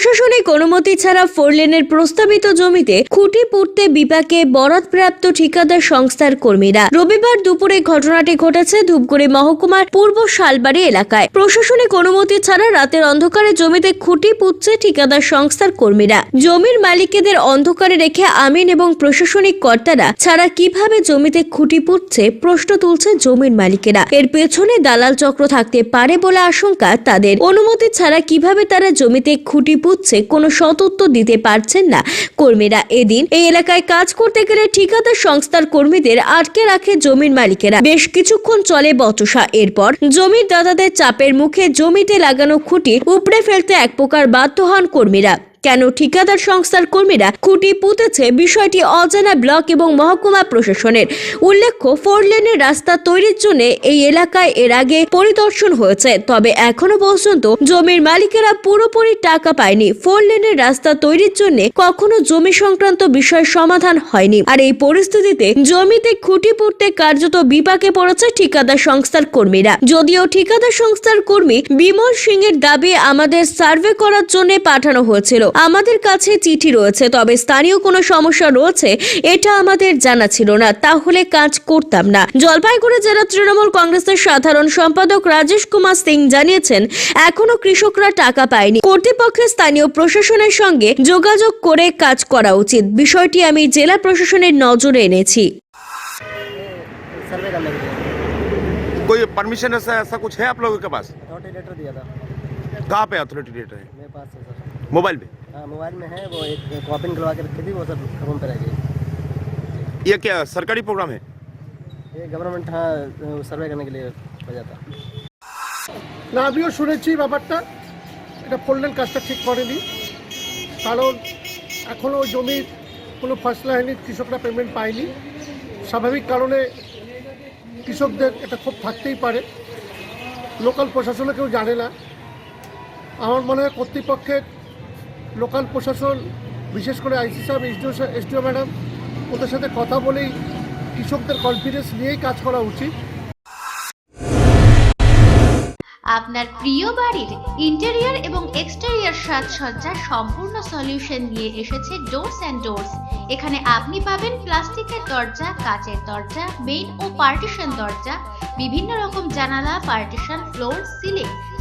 প্রশাসনিক অনুমতি ছাড়া ফোরলেনের প্রস্তাবিত জমিতে খুঁটি পুঁততে বিপাকে বরাদপ্রাপ্ত ঠিকাদার সংস্থার কর্মীরা। রবিবার দুপুরে ঘটনাটি ঘটেছে ধূপগুড়ি মহকুমার পূর্ব শালবাড়ি এলাকায়। প্রশাসনিক অনুমতি ছাড়া রাতের অন্ধকারে জমিতে খুঁটি পুঁতছে ঠিকাদার সংস্থার কর্মীরা। জমির মালিকেদের অন্ধকারে রেখে আমিন এবং প্রশাসনিক কর্তারা ছাড়া কীভাবে জমিতে খুঁটি পুঁতছে প্রশ্ন তুলছে জমির মালিকেরা। এর পেছনে দালাল চক্র থাকতে পারে বলে আশঙ্কা তাদের। অনুমতি ছাড়া কীভাবে তারা জমিতে খুঁটি পুঁতছে কোনো সতত্ব দিতে পারছেন না। কর্মীরা এদিন এই এলাকায় কাজ করতে গেলে ঠিকাদার সংস্থার কর্মীদের আটকে রাখে জমির মালিকেরা। বেশ কিছুক্ষণ চলে বচসা। এরপর জমির দাদাদের চাপের মুখে জমিতে লাগানো খুঁটি উপড়ে ফেলতে এক প্রকার বাধ্য হন কর্মীরা। কেন ঠিকাদার সংস্থার কর্মীরা খুঁটি পুঁতেছে বিষয়টি অজানা ব্লক এবং মহকুমা প্রশাসনের। উল্লেখ্য, ফোর লেনের রাস্তা তৈরির জন্য এই এলাকায় এর আগে পরিদর্শন হয়েছে, তবে এখনও পর্যন্ত জমির মালিকেরা পুরোপুরি টাকা পায়নি। ফোর লেনের রাস্তা তৈরির জন্য কখনো জমি সংক্রান্ত বিষয় সমাধান হয়নি। আর এই পরিস্থিতিতে জমিতে খুঁটি পুঁততে কার্যত বিপাকে পড়েছে ঠিকাদার সংস্থার কর্মীরা। যদিও ঠিকাদার সংস্থার কর্মী বিমল সিং এর দাবি আমাদের সার্ভে করার জন্য পাঠানো হয়েছিল আমাদের কাছে চিঠি রয়েছে তবে স্থানীয় কোনো সমস্যা রয়েছে এটা আমাদের জানা ছিল না তাহলে কাজ করতাম না জলপাইগুড়ি জেলা তৃণমূল কংগ্রেসের সাধারণ সম্পাদক রাজেশ কুমার সিং জানিয়েছেন এখনো কৃষকরা টাকা পায়নি কর্তৃপক্ষের স্থানীয় প্রশাসনের সঙ্গে যোগাযোগ করে কাজ করা উচিত বিষয়টি আমি জেলা প্রশাসনের নজরে এনেছি सर्वे करने के लिए कोई परमिशन ऐसा ऐसा कुछ है आप लोगों के पास अथॉरिटी लेटर दिया था कहाँ पे अथॉरिटी डेटर है मेरे पास है सर मोबाइल पे हाँ मोबाइल में है वो एक कॉपी निकलवा के रखी थी वो सब रूम पे रह गई ये क्या सरकारी प्रोग्राम है ये गवर्नमेंट हाँ सर्वे करने के लिए भेजा था না আমিও শুনেছি ব্যাপারটা এটা ফোল্ডেন কাজটা ঠিক করেনি কারণ এখনও জমির কোনো ফসলা হয়নি কৃষকরা পেমেন্ট পায়নি স্বাভাবিক কারণে কৃষকদের এটা খুব থাকতেই পারে লোকাল প্রশাসনও কেউ জানে না আমার মনে হয় কর্তৃপক্ষের লোকাল প্রশাসন, বিশেষ করে আইসি সাহেব এসডিও এসডিও ম্যাডাম, ওদের সাথে কথা বলেই কৃষকদের কনফিডেন্স নিয়েই কাজ করা উচিত। আপনার প্রিয় বাড়ির ইন্টেরিয়র এবং এক্সটেরিয়র সাজসজ্জার সম্পূর্ণ সলিউশন নিয়ে এসেছে ডোরস অ্যান্ড ডোরস এখানে আপনি পাবেন প্লাস্টিকের দরজা, কাচের দরজা মেইন ও পার্টিশন দরজা, বিভিন্ন রকম জানালা partition floor ceiling